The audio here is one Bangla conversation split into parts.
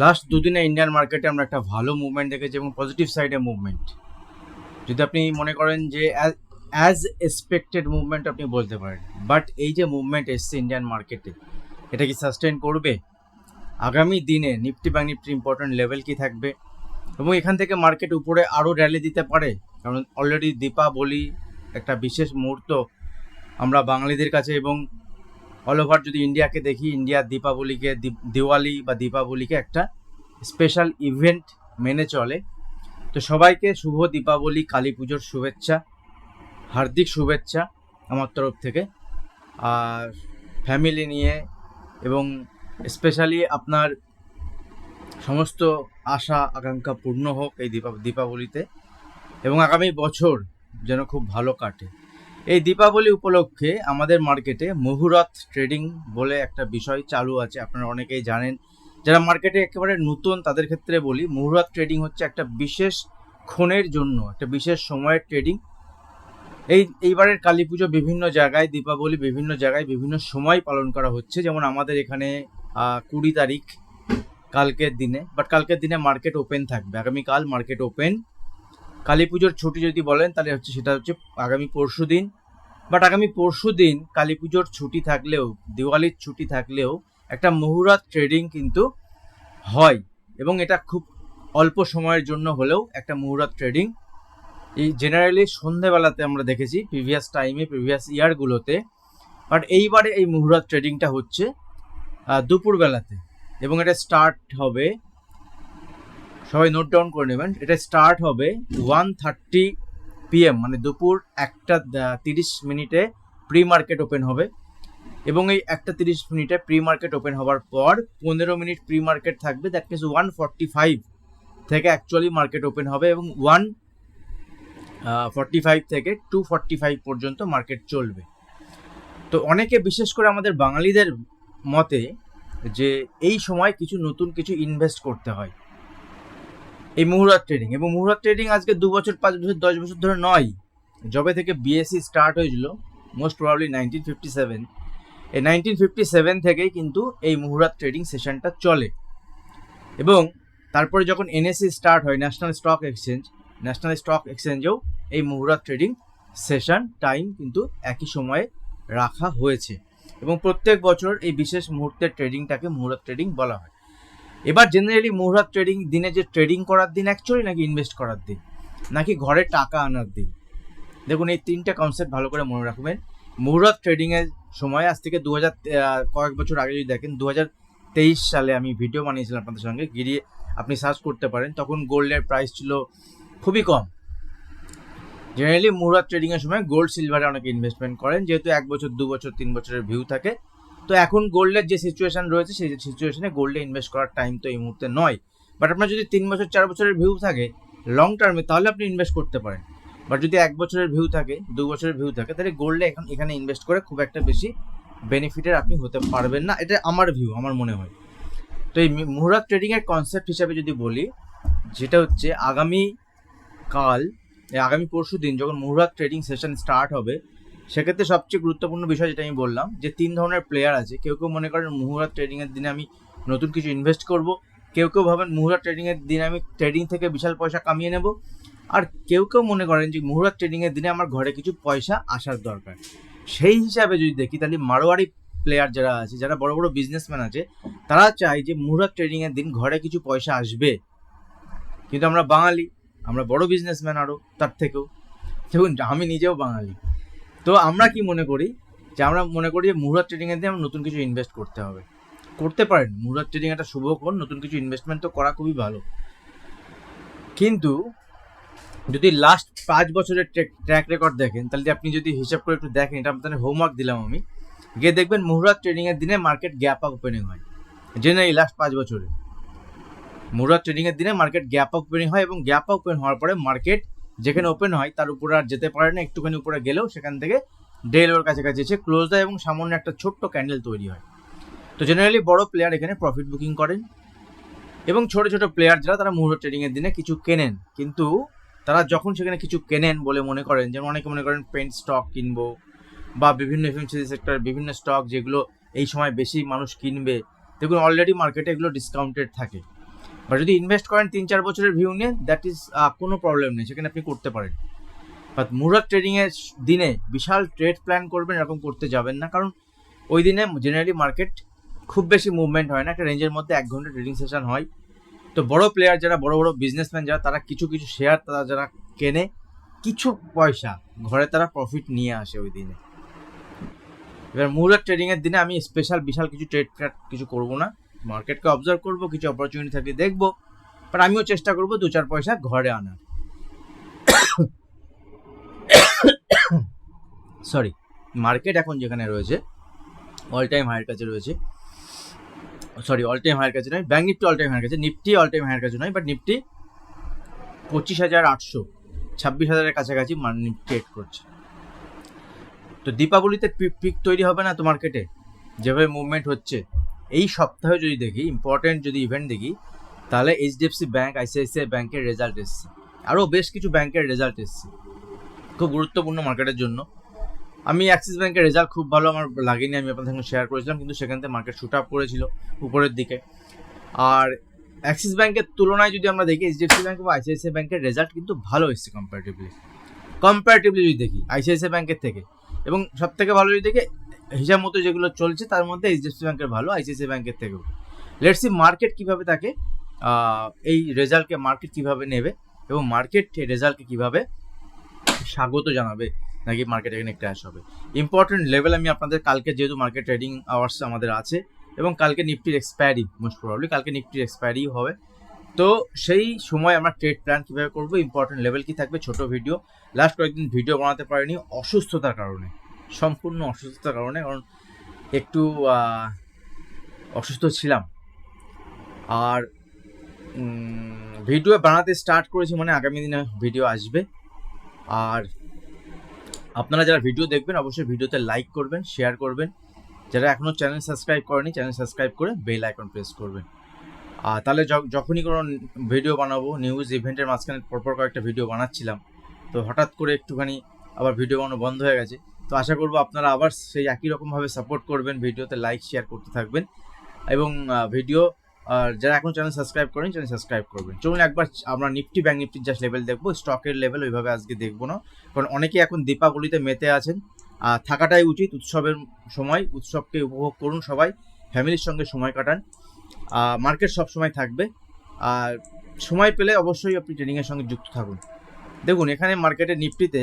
লাস্ট দুদিনে ইন্ডিয়ান মার্কেটে আমরা একটা ভালো মুভমেন্ট দেখেছি এবং পজিটিভ সাইডে মুভমেন্ট যদি আপনি মনে করেন যে অ্যাজ এক্সপেক্টেড মুভমেন্ট আপনি বলতে পারেন বাট এই যে মুভমেন্ট এসছে ইন্ডিয়ান মার্কেটে এটা কি সাস্টেন করবে? আগামী দিনে Nifty bank Nifty important level কি থাকবে? এবং এখান থেকে মার্কেট উপরে আরও র্যালি দিতে পারে, কারণ অলরেডি দীপাবলি একটা বিশেষ মুহূর্ত আমরা বাঙালিদের কাছে এবং অল ওভার যদি ইন্ডিয়াকে দেখি ইন্ডিয়া দীপাবলিকে দীপ- দিওয়ালি বা দীপাবলিকে একটা স্পেশাল ইভেন্ট মেনে চলে। তো সবাইকে শুভ দীপাবলি কালী পুজোর শুভেচ্ছা, হার্দিক শুভেচ্ছা আমার তরফ থেকে। আর ফ্যামিলি নিয়ে এবং স্পেশালি আপনার সমস্ত আশা, আকাঙ্ক্ষা পূর্ণ হোক এই দীপা দীপাবলিতে এবং আগামী বছর যেন খুব ভালো কাটে। এই দীপাবলি উপলক্ষে আমাদের মার্কেটে মুহুরত ট্রেডিং বলে একটা বিষয় চালু আছে, আপনারা অনেকেই জানেন। যারা মার্কেটে একেবারে নতুন তাদের ক্ষেত্রে বলি, মুহুরত ট্রেডিং হচ্ছে একটা বিশেষ ক্ষণের জন্য, একটা বিশেষ সময়ের ট্রেডিং। এই, এইবারের কালী পুজো বিভিন্ন জায়গায়, দীপাবলি বিভিন্ন জায়গায় বিভিন্ন সময় পালন করা হচ্ছে। যেমন আমাদের এখানে কুড়ি তারিখ কালকের দিনে বাট কালকের দিনে মার্কেট ওপেন থাকবে। আগামীকাল মার্কেট ওপেন কালী পুজোর ছুটি যদি বলেন, তাহলে হচ্ছে সেটা হচ্ছে আগামী পরশু দিন। বাট আগামী পরশু দিন কালী পুজোর ছুটি থাকলেও, দিওয়ালির ছুটি থাকলেও একটা মুহুরাত ট্রেডিং কিন্তু হয়। এবং এটা খুব অল্প সময়ের জন্য হলেও একটা মুহুরাত ট্রেডিং এই জেনারেলি সন্ধেবেলাতে আমরা দেখেছি প্রিভিয়াস টাইমে প্রিভিয়াস ইয়ারগুলোতে বাট এইবারে এই মুহুরাত ট্রেডিংটা হচ্ছে দুপুরবেলাতে। এবং এটা স্টার্ট হবে সবাই নোট ডাউন করে নেবেন। এটা স্টার্ট হবে ওয়ান থার্টি পিএম মানে দুপুর একটা তিরিশ মিনিটে প্রি মার্কেট ওপেন হবে। এবং এই একটা তিরিশ মিনিটে প্রি মার্কেট ওপেন হওয়ার পর পনেরো মিনিট প্রি মার্কেট থাকবে। That means one forty five থেকে অ্যাকচুয়ালি মার্কেট ওপেন হবে এবং ওয়ান ফর্টি ফাইভ থেকে টু ফর্টি ফাইভ পর্যন্ত মার্কেট চলবে। তো অনেকে বিশেষ করে আমাদের বাঙালিদের মতে যে এই সময় কিছু নতুন কিছু ইনভেস্ট করতে হয়। এই মুহুরাত ট্রেডিং এবং মুহুরাত ট্রেডিং আজকে দু বছর, পাঁচ বছর, দশ বছর ধরে নয়। যবে থেকে বিএসসি স্টার্ট হয়েছিল most probably nineteen fifty seven এই নাইনটিন ফিফটি সেভেন থেকেই কিন্তু এই মুহুরাত ট্রেডিং সেশনটা চলে। এবং তারপরে যখন এনএসসি স্টার্ট হয় national stock exchange national stock এক্সচেঞ্জেও এই মুহুরাত ট্রেডিং সেশন টাইম কিন্তু একই সময়ে রাখা হয়েছে। এবং প্রত্যেক বছর এই বিশেষ মুহূর্তের ট্রেডিংটাকে মুহুরাত ট্রেডিং বলা হয়। এবার জেনারেলি মুহুরাত ট্রেডিং দিনে যে ট্রেডিং করার দিন অ্যাকচুয়ালি নাকি ইনভেস্ট করার দিন? নাকি ঘরে টাকা আনার দিন? দেখুন, এই তিনটে কনসেপ্ট ভালো করে মনে রাখবেন। মুহুরাত ট্রেডিংয়ের সময়, আজ থেকে দু হাজার কয়েক বছর আগে যদি দেখেন দু হাজার তেইশ সালে আমি ভিডিও বানিয়েছিলাম আপনাদের সঙ্গে গিয়ে আপনি সার্চ করতে পারেন। তখন গোল্ডের প্রাইস ছিল খুবই কম। জেনারেলি মুহুরাত ট্রেডিংয়ের সময় গোল্ড সিলভারে অনেকে ইনভেস্টমেন্ট করেন। যেহেতু এক বছর, দু বছর, তিন বছরের ভিউ থাকে তো এখন গোল্ডের যে সিচুয়েশন রয়েছে, সেই সিচুয়েশনে গোল্ডে ইনভেস্ট করার টাইম তো এই মুহূর্তে নয়। বাট আপনার যদি তিন বছর, চার বছরের ভিউ থাকে লং টার্মে তাহলে আপনি ইনভেস্ট করতে পারেন। বাট যদি এক বছরের ভিউ থাকে, দু বছরের ভিউ থাকে, তাহলে গোল্ডে এখন এখানে ইনভেস্ট করে খুব একটা বেশি বেনিফিটের আপনি হতে পারবেন না। এটা আমার ভিউ আমার মনে হয়। তো এই মুহুরাত ট্রেডিংয়ের কনসেপ্ট হিসাবে যদি বলি, যেটা হচ্ছে আগামী কাল, আগামী পরশু দিন যখন মুহুরাত ট্রেডিং সেশন স্টার্ট হবে সেক্ষেত্রে সবচেয়ে গুরুত্বপূর্ণ বিষয় যেটা আমি বললাম, যে তিন ধরনের প্লেয়ার আছে। কেউ কেউ মনে করেন মুহুরাত ট্রেডিংয়ের দিনে আমি নতুন কিছু ইনভেস্ট করব, কেউ কেউ ভাবেন মুহুরাত ট্রেডিংয়ের দিনে আমি ট্রেডিং থেকে বিশাল পয়সা কামিয়ে নেব, আর কেউ কেউ মনে করেন যে মুহুরাত ট্রেডিংয়ের দিনে আমার ঘরে কিছু পয়সা আসার দরকার। সেই হিসাবে যদি দেখি, তাহলে মারোয়ারি প্লেয়ার যারা আছে, যারা বড় বড় বিজনেসম্যান আছে, তারা চায় যে মুহুরাত ট্রেডিংয়ের দিন ঘরে কিছু পয়সা আসবে। কিন্তু আমরা বাঙালি, আমরা বড় বিজনেসম্যান আরও তার থেকেও। দেখুন, আমি নিজেও বাঙালি। তো আমরা কি মনে করি? যে আমরা মনে করি যে মুহুরাত ট্রেডিংয়ের দিয়ে আমরা নতুন কিছু ইনভেস্ট করতে হবে। করতে পারেন, মুহুরাত ট্রেডিং একটা শুভক্ষণ নতুন কিছু ইনভেস্টমেন্ট তো করা খুবই ভালো। কিন্তু যদি লাস্ট পাঁচ বছরের ট্র্যাক রেকর্ড দেখেন, তাহলে আপনি যদি হিসাব করে একটু দেখেন, এটা আপনাদের হোমওয়ার্ক দিলাম আমি। গিয়ে দেখবেন মুহুরাত ট্রেডিংয়ের দিনে মার্কেট গ্যাপ আপ ওপেনিং হয়। জেনারেলি লাস্ট পাঁচ বছরে। মুহুরাত ট্রেডিংয়ের দিনে মার্কেট গ্যাপ আপ ওপেনিং হয় এবং গ্যাপ আপ ওপেন হওয়ার পরে মার্কেট যেখানে ওপেন হয়, তার উপরে আর যেতে পারে না, একটুখানি উপরে গেলেও সেখান থেকে ডেল ওর কাছাকাছি এসে ক্লোজ দেয় এবং সামান্য একটা ছোট্ট ক্যান্ডেল তৈরি হয়। তো জেনারেলি বড় প্লেয়ার এখানে প্রফিট বুকিং করেন এবং ছোট ছোট প্লেয়ার যারা, তারা মুহূর্ত ট্রেডিংয়ের দিনে কিছু কেনেন। কিন্তু তারা যখন সেখানে কিছু কেনেন বলে মনে করেন, যেমন অনেকে মনে করেন পেন্ট স্টক কিনবো বা বিভিন্ন এফএমসিজি সেক্টর বিভিন্ন স্টক যেগুলো এই সময় বেশি মানুষ কিনবে, দেখুন অলরেডি মার্কেটে এগুলো ডিসকাউন্টেড থাকে। বা যদি ইনভেস্ট করেন তিন চার বছরের ভিউ নিয়ে দ্যাট ইজ কোনো প্রবলেম নেই, সেখানে আপনি করতে পারেন। বাট মুরাদ ট্রেডিংয়ের দিনে বিশাল ট্রেড প্ল্যান করবেন, এরকম করতে যাবেন না, কারণ ওই দিনে জেনারেলি মার্কেট খুব বেশি মুভমেন্ট হয় না, একটা রেঞ্জের মধ্যে এক ঘণ্টা ট্রেডিং সেশন হয়। তো বড় প্লেয়ার যারা, বড় বড় বিজনেসম্যান যারা, তারা কিছু কিছু শেয়ার তারা যারা কেনে, কিছু পয়সা ঘরে তারা প্রফিট নিয়ে আসে ওই দিনে। এবার মুহুর্ত ট্রেডিংয়ের দিনে আমি স্পেশাল বিশাল কিছু ট্রেড কিছু করব না। মার্কেটকে অবজার্ভ করব, কিছু অপরচুনিটি থাকলে দেখব। বাট আমিও চেষ্টা করব দু চার পয়সা ঘরে আনার। সরি মার্কেট এখন যেখানে রয়েছে অল টাইম হাইয়ের কাছে রয়েছে। সরি অল টাইম হাইয়ের কাছে নয় ব্যাঙ্ক নিফটি অল টাইম হাইয়ের কাছে নিফটি অল টাইম হাইয়ের কাছে নয় বাট নিফটি পঁচিশ হাজার আটশো, ছাব্বিশ হাজারের কাছাকাছি ট্রেড করছে। তো দীপাবলিতে পিক তৈরি হবে না তো মার্কেটে যেভাবে মুভমেন্ট হচ্ছে এই সপ্তাহে যদি দেখি ইম্পর্টেন্ট যদি ইভেন্ট দেখি, তাহলে এইচডিএফসি ব্যাঙ্ক আইসিআইসিআই ব্যাংকের রেজাল্ট এসছে। আরও বেশ কিছু ব্যাংকের রেজাল্ট এসছে। খুব গুরুত্বপূর্ণ মার্কেটের জন্য। আমি অ্যাক্সিস ব্যাঙ্কের রেজাল্ট খুব ভালো, আমার লাগেনি, আমি আপনাদের সঙ্গে শেয়ার করেছিলাম, কিন্তু সেখান থেকে মার্কেট শুট আপ করেছিল উপরের দিকে। আর অ্যাক্সিস ব্যাংকের তুলনায় যদি আমরা দেখি এইচডিএফসি ব্যাঙ্ক বা আইসিআইসিআই ব্যাংকের রেজাল্ট কিন্তু ভালো এসছে কম্পারেটিভলি কম্পারেটিভলি যদি দেখি আইসিআইসিআই ব্যাংকের থেকে। এবং সব থেকে ভালো যদি দেখি হিসাব মতো যেগুলো চলছে, তার মধ্যে এইচডিএফসি ব্যাংকের ভালো আইসিআইসিআই ব্যাংকের থেকেও। লেটসি মার্কেট কীভাবে তাকে এই রেজাল্টকে মার্কেট কীভাবে নেবে এবং মার্কেট রেজাল্টকে কীভাবে স্বাগত জানাবে নাকি মার্কেট এখানে ক্র্যাশ হবে। ইম্পর্টেন্ট লেভেল আমি আপনাদের কালকে যেহেতু মার্কেট ট্রেডিং আওয়ার্স আমাদের আছে এবং কালকে নিফটির এক্সপায়ারি মোস্ট প্রবলি কালকে নিফটির এক্সপায়ারি হবে। তো সেই সময় আমরা ট্রেড প্ল্যান কীভাবে করব ইম্পর্টেন্ট লেভেল কি থাকবে, ছোট ভিডিও লাস্ট কয়েকদিন ভিডিও বানাতে পারিনি, অসুস্থতার কারণে। সম্পূর্ণ অসুস্থতার কারণে, কারণ একটু অসুস্থ ছিলাম। আর ভিডিও বানাতে স্টার্ট করেছি মানে আগামী দিনে ভিডিও আসবে। আর আপনারা যারা ভিডিও দেখবেন, অবশ্যই ভিডিওতে লাইক করবেন শেয়ার করবেন। যারা এখনও চ্যানেল সাবস্ক্রাইব করেনি চ্যানেল সাবস্ক্রাইব করে বেল আইকন প্রেস করবেন। আর তাহলে যখনই কোনো ভিডিও বানাবো নিউজ ইভেন্টের মাঝখানে পরপর কয়েকটা ভিডিও বানাচ্ছিলাম, তো হঠাৎ করে একটুখানি আবার ভিডিও বানানো বন্ধ হয়ে গেছে। তো আশা করব আপনারা আবার সেই একই রকমভাবে সাপোর্ট করবেন, ভিডিওতে লাইক শেয়ার করতে থাকবেন এবং ভিডিও আর যারা এখন চ্যানেল সাবস্ক্রাইব করেন চ্যানেল সাবস্ক্রাইব করবেন। চলুন একবার আমরা নিফটি ব্যাঙ্ক নিফটির জাস্ট লেভেল দেখব স্টকের লেভেল ওইভাবে আজকে দেখব না, কারণ অনেকেই এখন দীপাবলিতে মেতে আছেন। আর থাকাটাই উচিত উৎসবের সময়, উৎসবকে উপভোগ করুন সবাই, ফ্যামিলির সঙ্গে সময় কাটান। মার্কেট সব সময় থাকবে, আর সময় পেলে অবশ্যই আপনি ট্রেনিংয়ের সঙ্গে যুক্ত থাকুন। দেখুন, এখানে মার্কেটের নিফটিতে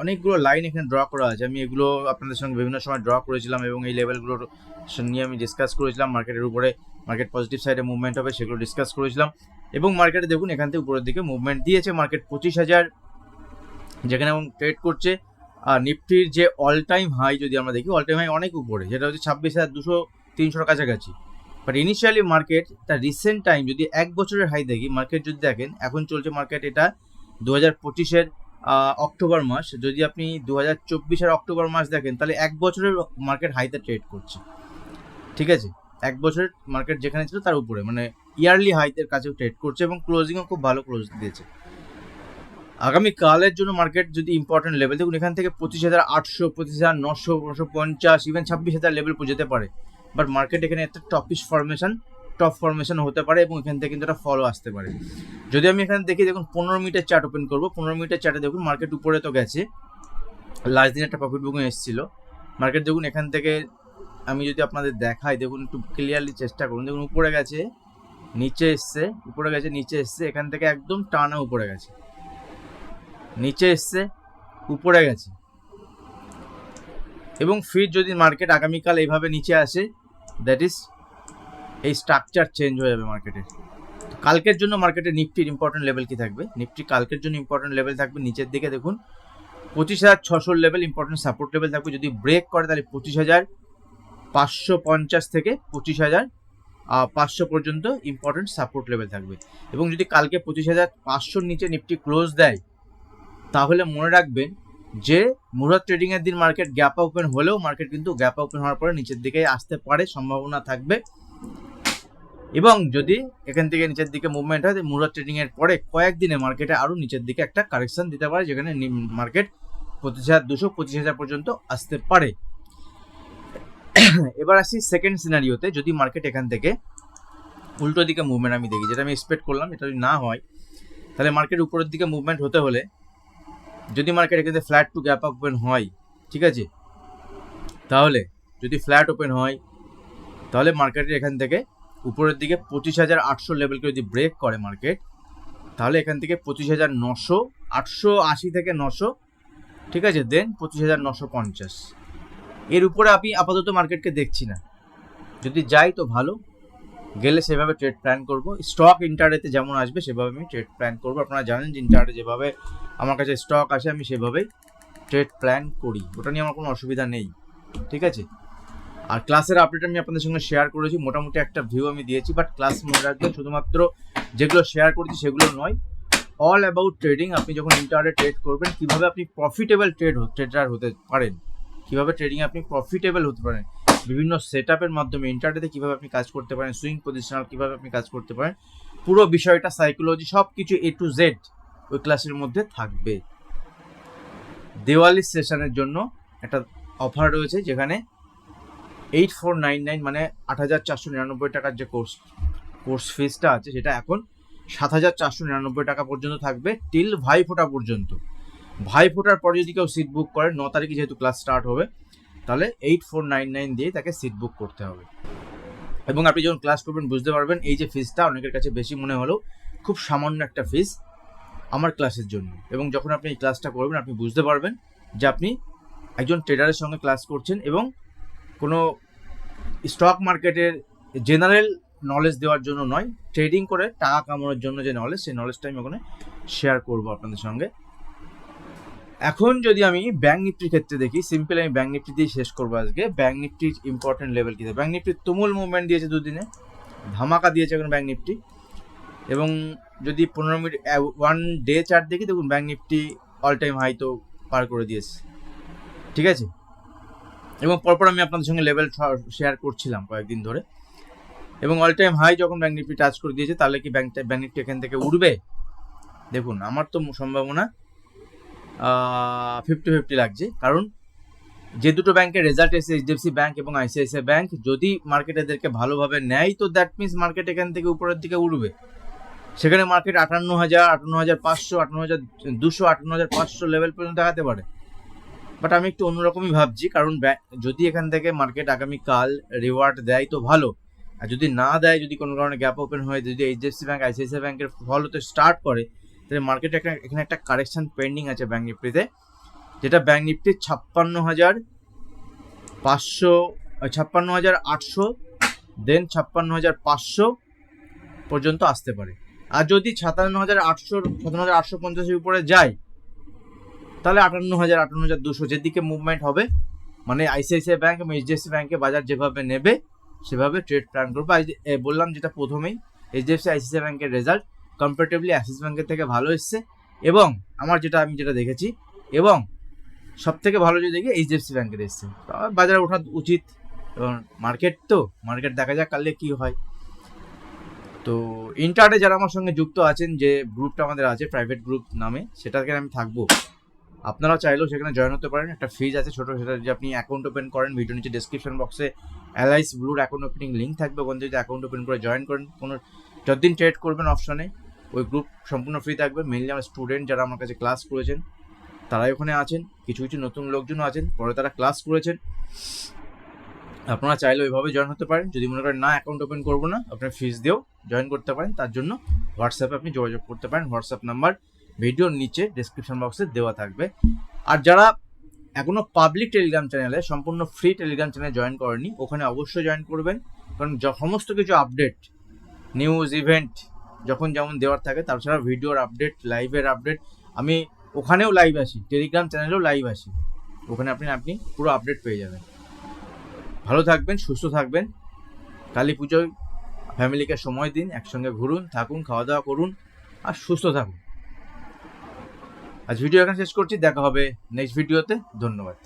অনেকগুলো লাইন এখানে ড্র করা আছে। আমি এগুলো আপনাদের সঙ্গে বিভিন্ন সময় ড্র করেছিলাম এবং এই লেভেলগুলোর নিয়ে আমি ডিসকাস করেছিলাম। মার্কেটের উপরে মার্কেট পজিটিভ সাইডে মুভমেন্ট হবে সেগুলো ডিসকাস করেছিলাম। এবং মার্কেটে দেখুন, এখান থেকে উপরের দিকে মুভমেন্ট দিয়েছে। মার্কেট পঁচিশ হাজার, যেখানে ট্রেড করছে। আর নিফটির যে অল টাইম হাই যদি আমরা দেখি অল টাইম হাই অনেক উপরে। যেটা হচ্ছে ছাব্বিশ হাজার দুশো তিনশোর কাছাকাছি। বাট ইনিশিয়ালি মার্কেট তার রিসেন্ট টাইম যদি এক বছরের হাই দেখি মার্কেট যদি দেখেন, এখন চলছে মার্কেট এটা দু হাজার পঁচিশের অক্টোবর মাস, যদি আপনি দু হাজার চব্বিশের অক্টোবর মাস দেখেন, তাহলে এক বছরের মার্কেট হাইতে ট্রেড করছে। ঠিক আছে? এক বছরের মার্কেট যেখানে ছিল তার উপরে মানে ইয়ারলি হাইতের কাছেও ট্রেড করছে এবং ক্লোজিংও খুব ভালো ক্লোজ দিয়েছে। আগামী কালের জন্য মার্কেট যদি ইম্পর্টেন্ট লেভেল দেখুন এখান থেকে পঁচিশ হাজার আটশো, পঁচিশ হাজার নশো নশো পঞ্চাশ ইভেন ছাব্বিশ হাজার লেভেল পৌঁছতে পারে। বাট মার্কেট এখানে একটা টপিশ ফরমেশন টপ ফরমেশন হতে পারে এবং এখান থেকে কিন্তু একটা ফলো আসতে পারে। যদি আমি এখানে দেখি, দেখুন, পনেরো মিনিটের চার্ট ওপেন করব। পনেরো মিনিটের চার্টে দেখুন মার্কেট উপরে তো গেছে। লাস্ট দিন একটা প্রফিট বুকিং এসেছিল। মার্কেট দেখুন, এখান থেকে আমি যদি আপনাদের দেখাই, দেখুন, একটু ক্লিয়ারলি চেষ্টা করুন। দেখুন, উপরে গেছে, নিচে এসছে, উপরে গেছে, নিচে এসছে, এখান থেকে একদম টানা উপরে গেছে। নিচে এসছে, উপরে গেছে। এবং ফির যদি মার্কেট আগামীকাল এইভাবে নিচে আসে দ্যাট ইজ এই স্ট্রাকচার চেঞ্জ হয়ে যাবে মার্কেটে কালকের জন্য মার্কেটে নিফটির ইম্পর্টেন্ট লেভেল কি থাকবে? নিফটি কালকের জন্য ইম্পর্টেন্ট লেভেল থাকবে, নিচের দিকে দেখুন, পঁচিশ হাজার ছশোর লেভেল ইম্পর্টেন্ট সাপোর্ট লেভেল থাকবে। যদি ব্রেক করে তাহলে পঁচিশ হাজার পাঁচশো পঞ্চাশ থেকে পঁচিশ হাজার পাঁচশো পর্যন্ত ইম্পর্টেন্ট সাপোর্ট লেভেল থাকবে। এবং যদি কালকে পঁচিশ হাজার পাঁচশোর নিচে নিফটি ক্লোজ দেয়, তাহলে মনে রাখবেন যে মুরাদ ট্রেডিংয়ের দিন মার্কেট গ্যাপ ওপেন হলেও মার্কেট কিন্তু গ্যাপ ওপেন হওয়ার পরে নিচের দিকে আসতে পারে, সম্ভাবনা থাকবে। এবং যদি এখান থেকে নিচের দিকে মুভমেন্ট হয় মুরাদ ট্রেডিং এর পরে কয়েকদিনে মার্কেটে আরও নিচের দিকে একটা কারেকশন দিতে পারে, যেখানে মার্কেট পঁচিশ হাজার দুশো পঁচিশ হাজার পর্যন্ত আসতে পারে। এবার আসি সেকেন্ড সিনারিওতে যদি মার্কেট এখান থেকে উল্টো দিকে মুভমেন্ট আমি দেখি, যেটা আমি এক্সপেক্ট করলাম, এটা যদি না হয়, তাহলে মার্কেট উপরের দিকে মুভমেন্ট হতে হলে, যদি মার্কেট এখান থেকে flat to gap up open হয়, ঠিক আছে? তাহলে যদি ফ্ল্যাট ওপেন হয়, তাহলে মার্কেটের এখান থেকে উপরের দিকে পঁচিশ হাজার আটশো লেভেলকে যদি ব্রেক করে মার্কেট তাহলে এখান থেকে পঁচিশ হাজার নশো, আটশো আশি থেকে নশো, ঠিক আছে? দেন পঁচিশ হাজার নশো পঞ্চাশ। এর উপরে আমি আপাতত মার্কেটকে দেখছি না। যদি যাই তো ভালো। গেলে সেভাবে ট্রেড প্ল্যান করব। স্টক ইন্টারডেতে যেমন আসবে, সেভাবে আমি ট্রেড প্ল্যান করব। আপনারা জানেন যে ইন্টারডে যেভাবে আমার কাছে স্টক আসে, আমি সেভাবেই ট্রেড প্ল্যান করি। ওটা নিয়ে আমার কোনো অসুবিধা নেই। ঠিক আছে? আর ক্লাসের আপডেট আমি আপনাদের সঙ্গে শেয়ার করেছি, মোটামুটি একটা ভিউ আমি দিয়েছি বাট ক্লাস মনে রাখবেন শুধুমাত্র যেগুলো শেয়ার করেছি সেগুলো নয় অল অ্যাবাউট ট্রেডিং আপনি যখন ইন্টারনেটে ট্রেড করবেন, কীভাবে আপনি প্রফিটেবল ট্রেড ট্রেডার হতে পারেন, কীভাবে ট্রেডিং আপনি প্রফিটেবল হতে পারেন, বিভিন্ন সেট আপের মাধ্যমে ইন্টারনেটে কীভাবে আপনি কাজ করতে পারেন সুইং পজিশনাল কীভাবে আপনি কাজ করতে পারেন, পুরো বিষয়টা সাইকোলজি সব কিছু এ টু জেড ওই ক্লাসের মধ্যে থাকবে। দেওয়ালি সেশনের জন্য একটা অফার রয়েছে যেখানে এইট ফোর নাইন নাইন মানে আট হাজার চারশো নিরানব্বই টাকার যে কোর্স কোর্স ফিসটা আছে, সেটা এখন সাত হাজার চারশো নিরানব্বই টাকা পর্যন্ত থাকবে টিল ভাই ফোটা পর্যন্ত। ভাই ফোটার পরে যদি কেউ সিট বুক করে, ন তারিখে যেহেতু ক্লাস স্টার্ট হবে, তাহলে এইট ফোর নাইন নাইন দিয়ে তাকে সিট বুক করতে হবে। এবং আপনি যখন ক্লাস করবেন, বুঝতে পারবেন এই যে ফিসটা অনেকের কাছে বেশি মনে হলেও খুব সামান্য একটা ফিস আমার ক্লাসের জন্য। এবং যখন আপনি এই ক্লাসটা করবেন, আপনি বুঝতে পারবেন যে আপনি একজন ট্রেডারের সঙ্গে ক্লাস করছেন এবং কোনো স্টক মার্কেটের জেনারেল নলেজ দেওয়ার জন্য নয় ট্রেডিং করে টাকা কামানোর জন্য যে নলেজ সেই নলেজটা আমি ওখানে শেয়ার করব আপনাদের সঙ্গে। এখন যদি আমি ব্যাঙ্ক নিফটির ক্ষেত্রে দেখি সিম্পল আমি ব্যাঙ্ক নিফটি দিয়ে শেষ করব আজকে। ব্যাঙ্ক নিফটির ইম্পর্টেন্ট লেভেল কী? ব্যাঙ্ক নিফটির তুমুল মুভমেন্ট দিয়েছে দুদিনে, ধামাকা দিয়েছে এখন ব্যাঙ্ক নিফটি। এবং যদি পনেরো মিনিট ওয়ান ডে চার্ট দেখি, দেখুন bank Nifty all time high তো পার করে দিয়েছে। ঠিক আছে? এবং পরপর আমি আপনাদের সঙ্গে লেভেল শেয়ার করছিলাম কয়েকদিন ধরে। এবং অল টাইম হাই যখন ব্যাঙ্ক নিফটি টাচ করে দিয়েছে, তাহলে কি ব্যাঙ্ক ব্যাঙ্ক নিফটি এখান থেকে উঠবে? দেখুন, আমার তো সম্ভাবনা ফিফটি ফিফটি লাগছে। কারণ যে দুটো ব্যাংকের রেজাল্ট এসে এইচডিএফসি ব্যাংক এবং আইসিআইসিআই ব্যাংক যদি মার্কেট এদেরকে ভালোভাবে নেয়, তো দ্যাট মিনস মার্কেট এখান থেকে উপরের দিকে উঠবে। সেখানে মার্কেট আটান্ন হাজার আটান্ন হাজার পাঁচশো, আটান্ন হাজার দুশো, আটান্ন হাজার পাঁচশো লেভেল পর্যন্ত দেখাতে পারে। বাট আমি একটু অন্যরকমই ভাবছি, কারণ যদি এখান থেকে মার্কেট আগামীকাল রিওয়ার্ড দেয় তো ভালো। আর যদি না দেয়, যদি কোনো কারণে গ্যাপ ওপেন হয়, যদি এইচডিএফসি ব্যাংক আইসিআইসিআই ব্যাংকের ফল হতে স্টার্ট করে, তাহলে মার্কেটে একটা এখানে একটা কারেকশন পেন্ডিং আছে ব্যাঙ্ক নিফটিতে যেটা ব্যাঙ্ক নিফটির ছাপ্পান্ন হাজার পাঁচশো ছাপ্পান্ন হাজার আটশো দেন ছাপ্পান্ন হাজার পাঁচশো পর্যন্ত আসতে পারে। আর যদি সাতান্ন হাজার আটশো সাতান্ন হাজার আটশো পঞ্চাশের উপরে যায় তাহলে আটান্ন হাজার আটান্ন হাজার দুশো যেদিকে মুভমেন্ট হবে মানে আইসিআইসিআই ব্যাঙ্ক এবং এইচডিএফসি ব্যাঙ্কে বাজার যেভাবে নেবে, সেভাবে ট্রেড প্ল্যান করব। বললাম যেটা প্রথমেই এইচডিএফসি আইসিআইসিআই ব্যাংকের রেজাল্ট কম্পারেটিভলি অ্যাক্সিস ব্যাঙ্কের থেকে ভালো এসছে এবং আমার যেটা, আমি যেটা দেখেছি এবং সব থেকে ভালো যদি দেখি এইচডিএফসি ব্যাংকের এসছে। বাজারে ওঠা উচিত এবং মার্কেট তো মার্কেট দেখা যাক কালকে কী হয়। তো ইন্টারনেটে যারা আমার সঙ্গে যুক্ত আছেন, যে গ্রুপটা আমাদের আছে প্রাইভেট গ্রুপ নামে সেটাকে আমি থাকব। আপনারা চাইলেও সেখানে জয়েন হতে পারেন। একটা ফিজ আছে ছোটো, সেটা যদি আপনি অ্যাকাউন্ট ওপেন করেন ভিডিও নিচে ডিসক্রিপশন বক্সে এলআইস ব্লুর অ্যাকাউন্ট ওপেনিং লিঙ্ক থাকবে। ওখান থেকে যদি অ্যাকাউন্ট ওপেন করে জয়েন করেন, কোনো যতদিন ট্রেড করবেন অপশনে ওই গ্রুপ সম্পূর্ণ ফ্রি থাকবে। মেনলি আমার স্টুডেন্ট যারা আমার কাছে ক্লাস করেছেন, তারাই ওখানে আছেন। কিছু কিছু নতুন লোকজনও আছেন, পরে তারা ক্লাস করেছেন। আপনারা চাইলে ওইভাবে জয়েন হতে পারেন। যদি মনে করেন, না অ্যাকাউন্ট ওপেন করব না, আপনার ফিজ দিয়েও জয়েন করতে পারেন, তার জন্য হোয়াটসঅ্যাপে আপনি যোগাযোগ করতে পারেন। হোয়াটসঅ্যাপ নাম্বার ভিডিওর নিচে ডিসক্রিপশন বক্সে দেওয়া থাকবে। আর যারা এখনও পাবলিক টেলিগ্রাম চ্যানেলে সম্পূর্ণ ফ্রি টেলিগ্রাম চ্যানেলে জয়েন করেনি, ওখানে অবশ্যই জয়েন করবেন। কারণ সমস্ত কিছু আপডেট নিউজ ইভেন্ট যখন যেমন দেওয়ার থাকে তাছাড়া ভিডিওর আপডেট লাইভের আপডেট আমি ওখানেও লাইভ আসি টেলিগ্রাম চ্যানেলেও লাইভ আসি। ওখানে আপনি আপনি পুরো আপডেট পেয়ে যাবেন। ভালো থাকবেন, সুস্থ থাকবেন। কালী পুজোয় ফ্যামিলিকে সময় দিন, একসঙ্গে ঘুরুন, থাকুন, খাওয়া দাওয়া করুন, আর সুস্থ থাকুন। আজ ভিডিও এখানে শেষ করছি দেখা হবে নেক্সট ভিডিওতে ধন্যবাদ।